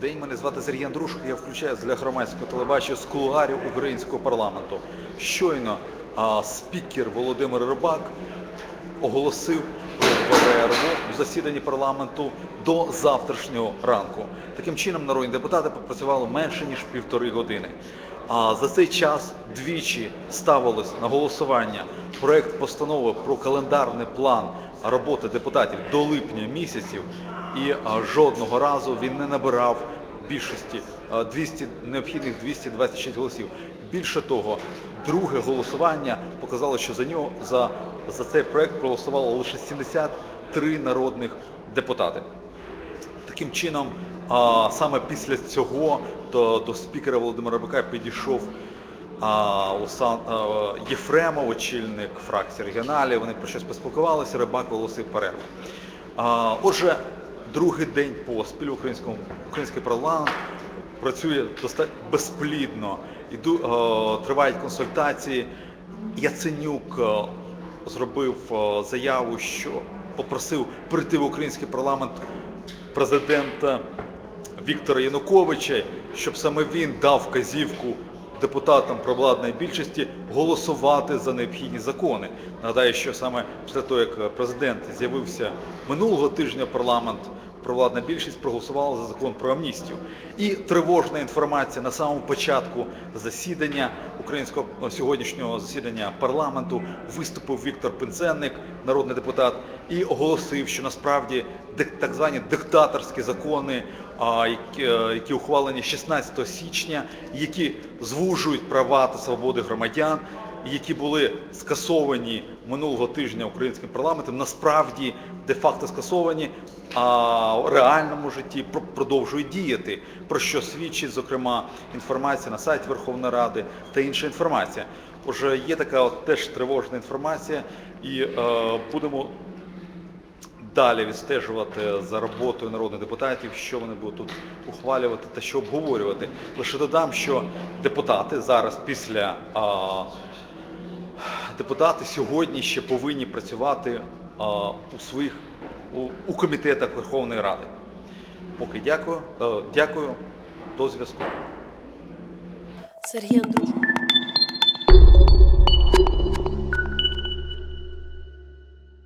день. Мене звати Сергій Андрушко. Я включаю для громадського телебачення з кулуарів українського парламенту. Щойно а, спікер Володимир Рибак оголосив про перерву в засіданні парламенту до завтрашнього ранку. Таким чином, народні депутати попрацювали менше ніж півтори години. А за цей час двічі ставилось на голосування проект постанови про календарний план роботи депутатів до липня місяців, і жодного разу він не набирав більшості а, 200 необхідних 226 голосів. Більше того, друге голосування показало, що за нього за, за цей проект проголосувало лише 73 народних депутати. Таким чином, а, саме після цього до, до спікера Володимира Бика підійшов а, Усан, а, Єфремов, очільник фракції регіоналів. Вони про щось поспілкувалися, Рибак оголосив перерву. А, отже, другий день поспіль українському, український парламент працює достатньо безплідно. Іду, тривають консультації. Яценюк зробив заяву, що попросив прийти в український парламент президента Віктора Януковича, щоб саме він дав вказівку депутатам провладної більшості голосувати за необхідні закони. Нагадаю, що саме після того, як президент з'явився минулого тижня парламент, провладна більшість проголосувала за закон про амністію. І тривожна інформація на самому початку засідання українського сьогоднішнього засідання парламенту виступив Віктор Пинценник, народний депутат, і оголосив, що насправді так звані диктаторські закони, е, які ухвалені 16 січня, які звужують права та свободи громадян, які були скасовані минулого тижня українським парламентом, насправді де-факто скасовані, а в реальному житті пр- продовжують діяти, про що свідчить, зокрема, інформація на сайті Верховної Ради та інша інформація. Отже, є така от теж тривожна інформація, і е, будемо далі відстежувати за роботою народних депутатів, що вони будуть тут ухвалювати та що обговорювати. Лише додам, що депутати зараз після а, депутати сьогодні ще повинні працювати у своїх у, у комітетах Верховної Ради. Поки дякую. Е, дякую. До зв'язку. Сергій Андрушко.